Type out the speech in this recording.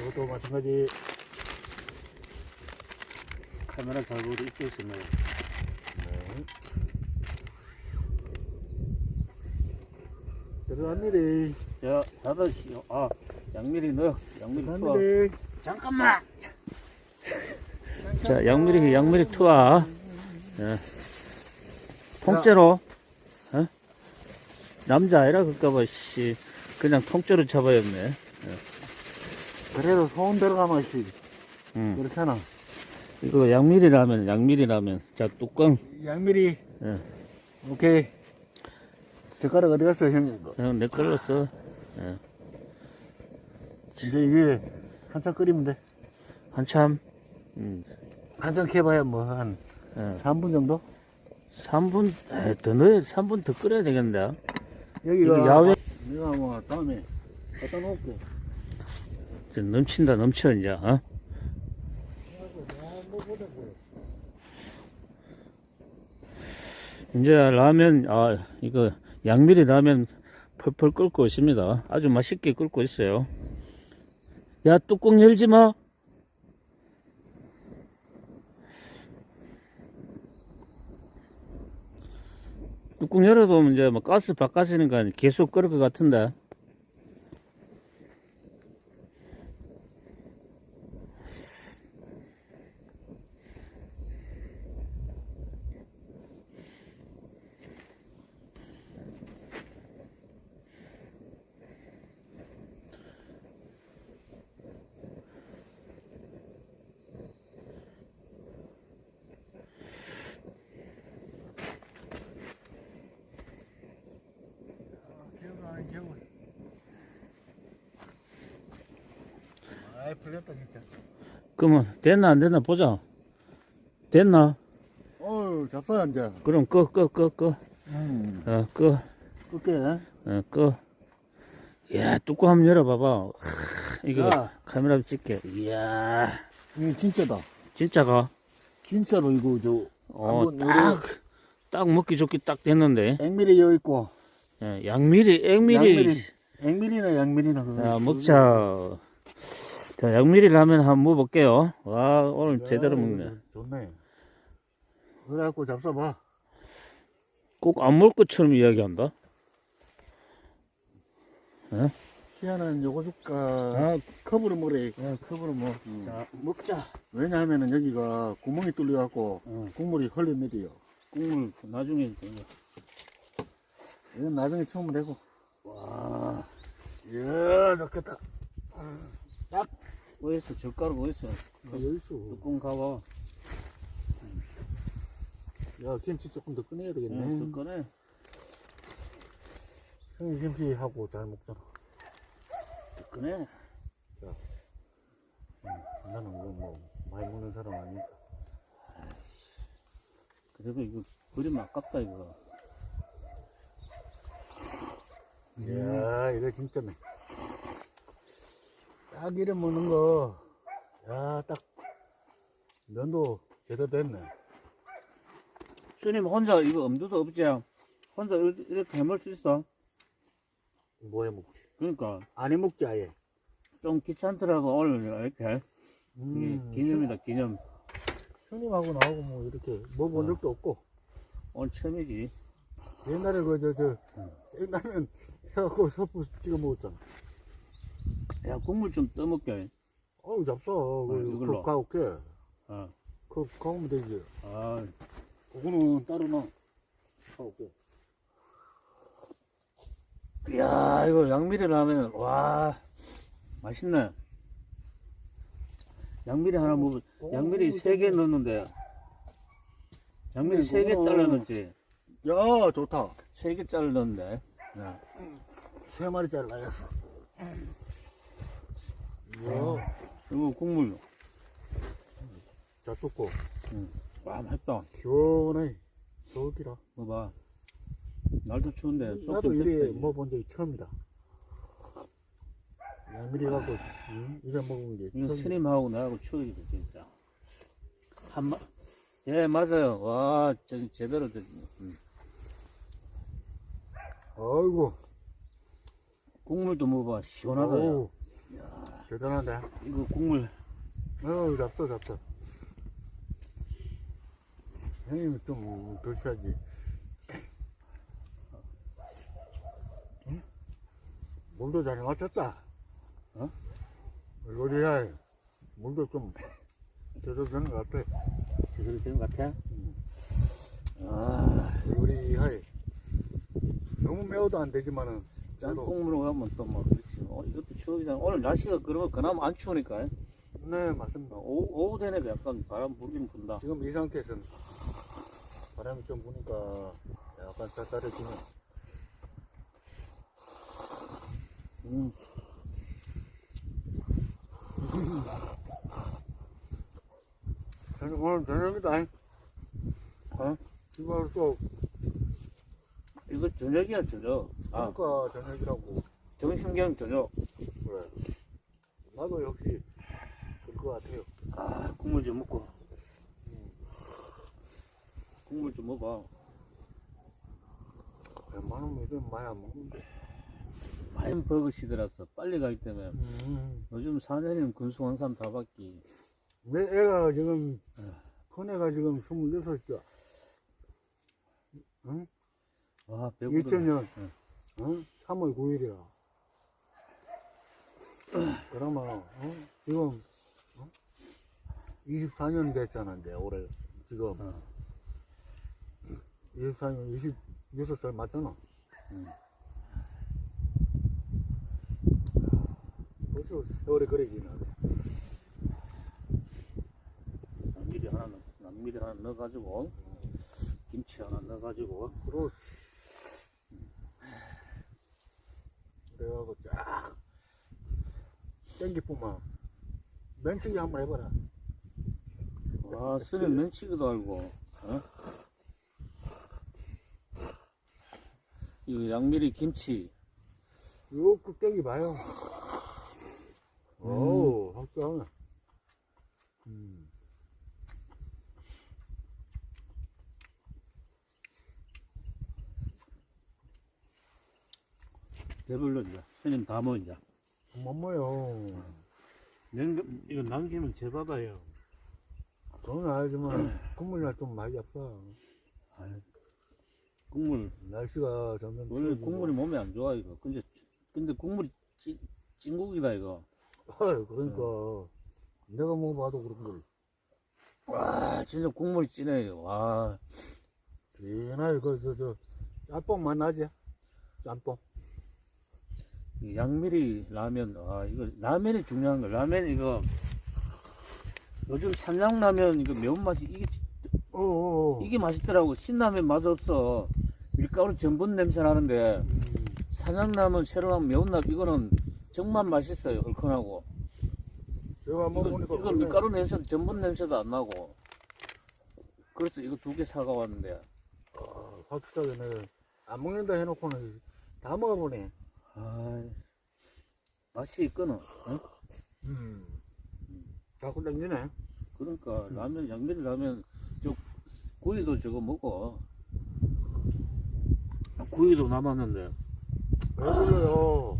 이것도 마찬가지 카메라 잘 보고 있겠습니다. 네. 들어갑니다. 자, 닫으시오. 아, 양미리 넣어. 양미리 투하. 들어갑니다. 잠깐만. 자, 양미리, 양미리 투하. 예. 통째로. 어? 남자 아니라 그까봐, 씨. 그냥 통째로 잡아야겠네. 그래도 소음 들어가면 씨 응. 그렇잖아. 이거 양미리라면, 양미리라면. 자, 뚜껑. 양미리. 예. 오케이. 젓가락 어디 갔어, 형? 이거? 그냥 내 걸로 써. 예. 이제 이게 한참 끓이면 돼. 한참. 음. 한참 캐봐야 뭐 한 예. 3분 정도? 3분, 에, 더 넣어야, 3분 더 끓여야 되겠는데. 여기가 이거 야외, 내가 뭐 다음에 갖다 놓을게. 넘친다, 넘쳐, 이제, 어? 이제 라면, 아, 이거, 양미리 라면 펄펄 끓고 있습니다. 아주 맛있게 끓고 있어요. 야, 뚜껑 열지 마! 뚜껑 열어도 이제 뭐 가스 바깥이니까 계속 끓을 것 같은데. 아이 풀렸다 진짜. 그러면 됐나 안 됐나 보자. 됐나? 어우 잡숴 앉아. 그럼 꺼, 꺼, 꺼, 꺼. 음. 어, 꺼. 끌게. 어, 꺼. 이야, 뚜껑 한번 열어봐봐. 하, 이거 야. 카메라 찍게. 이야, 이거 진짜다. 진짜가. 진짜로 이거 저 어, 한번 딱, 딱 먹기 좋게 딱 됐는데. 앵미리 여기 있고 예, 양미리, 액미리. 양미리. 앵미리나 양미리나 그거. 자, 먹자. 자, 양미리 라면 한번 먹어볼게요. 와, 오늘 제대로 야, 먹네. 좋네. 그래갖고 잡숴봐. 꼭 안 먹을 것처럼 이야기한다. 희한한 요거 줄까? 아, 컵으로 먹으래. 야, 컵으로 뭐. 음. 자, 먹자. 왜냐하면은 여기가 구멍이 뚫려갖고 어, 국물이 흘러내려요. 국물 나중에. 이건 나중에 치우면 되고. 와, 이야, 좋겠다. 어딨어? 젓가락 어딨어? 아, 여기 있어. 뚜껑 가봐. 야, 김치 조금 더 꺼내야 되겠네. 응, 꺼내. 형이 김치하고 잘 먹잖아. 꺼내. 나는 이거 뭐 많이 먹는 사람 아니니까. 그래도 이거 버리면 아깝다, 이거. 이야, 이거 진짜네. 딱 이래 먹는 거. 야, 딱 면도 제대로 됐네. 스님 혼자 이거 엄두도 없지? 혼자 이렇게 해먹을 수 있어? 뭐 해 먹지? 그러니까 안 해 먹지 아예. 좀 귀찮더라고 오늘 이렇게 이게 기념이다 기념 형님하고 나하고 뭐 이렇게 먹어본 어. 적도 없고 오늘 처음이지 옛날에 그 저저 응. 생라면 해갖고 서프 찍어 먹었잖아. 야 국물 좀 떠먹게 어우 잡숴. 그, 이걸로. 그 가올게. 어. 그 가오면 되지. 아 그거는 따로 놔. 가올게. 이야 이거 양미리 라면 와 맛있네 양미리 하나 먹 어 양미리 세 개 넣었는데 양미리 세개 그거는- 잘라 넣었지 야 좋다. 세 개 잘라 넣었는 데세 마리짜리 나갔어. 이야 이거 국물 자 뜯고 와 맛있다 시원해. 서울기라. 먹어봐 날도 추운데 쏙 나도 좀 이래. 먹어본 적이 처음이다. 양미리 갖고 응? 이래 먹은 게 이거. 스님하고 나하고 추억이다 진짜 한 마 예 맞아요 와 제, 제대로 됐 음. 아이고. 국물도 먹어봐 시원하다 야. 대단한데. 이거 국물 어우, 잡다, 잡다. 형님이 좀 드셔야지. 응? 물도 잘 맞췄다. 어? 요리야, 물도 좀 제대로 되는 것 같아. 제대로 된것 같아? 아, 요리하이. 너무 매워도 안 되지만은, 짠 그래도, 국물로 가면 또뭐 그렇지. 어, 이것도 추억이잖아. 오늘 날씨가 그러면 그나마 안 추우니까. 네, 맞습니다. 오후, 오후 되니까 약간 바람 불긴 분다. 지금 이 상태에서는 바람이 좀 부니까 약간 쌀쌀해지네. 음. 저는 오늘 저녁이다. 어? 이거 또, 이거 저녁이야, 저녁. 아, 그러니까 저녁이라고. 정신경 저녁. 그래. 나도 역시 그럴 것 같아요. 아, 국물 좀 먹고. 국물 좀 먹어봐. 웬만하면 이건 많이 안 먹는데. 많이 버거시들었어. 빨리 가기 때문에. 음. 요즘 사년이는 군수원산 다 받기. 내 애가 지금, 큰 애가 지금 26이야. 응? 와, 배고프다. 2000년, 응. 응? 3월 9일이라. 그러면, 어? 지금, 어? 24년이 됐잖아, 이제, 올해. 지금. 어. 24년, 26살 맞잖아. 응. 벌써 세월이 그래 지나네. 남미리 하나, 넣- 남미리 하나 넣어가지고, 김치 하나 넣어가지고, 그리고, 그래가지고 쫙, 땡기뿐만. 면치기 한번 해봐라. 와, 스님 면치기도 알고, 어? 이거 양미리 김치, 요그 땡기 봐요. 오, 확실하네. 음. 배불러, 이제. 스님 다 먹어, 이제. 뭐뭐요. 냉, 이거 남기면 제바다요. 그건 알지만, 국물이나 좀 많이 잡사. 국물, 날씨가 점점 원래 추워지고. 국물이 몸에 안 좋아, 이거. 근데, 근데 국물이 찐, 찐국이다, 이거. 헐, 그러니까. 내가 먹어봐도 그런 걸. 와, 진짜 국물이 진해요. 와, 진하게, 그, 저, 저, 짬뽕 맛 나지? 짬뽕. 이 양미리 라면, 아, 이거, 라면이 중요한 거야. 라면 이거, 요즘 삼양라면 이거 매운맛이, 이게, 어어어. 이게 맛있더라고. 신라면 맛없어. 밀가루 전분 냄새 나는데, 음, 삼양라면 새로 나온 매운맛, 이거는 정말 맛있어요. 얼큰하고. 제가 한번 이거, 보니까. 이거. 밀가루 냄새도 전분 냄새도 안 나고. 그래서 이거 두 개 사가 왔는데, 아, 확실하게 내가 안 먹는다 해놓고는 다 먹어보네. 아, 맛이 있거든. 응? 음. 자꾸 땡기네. 그러니까 라면 양미리 라면 저 구이도 저거 먹어 구이도 남았는데 왜 그래요?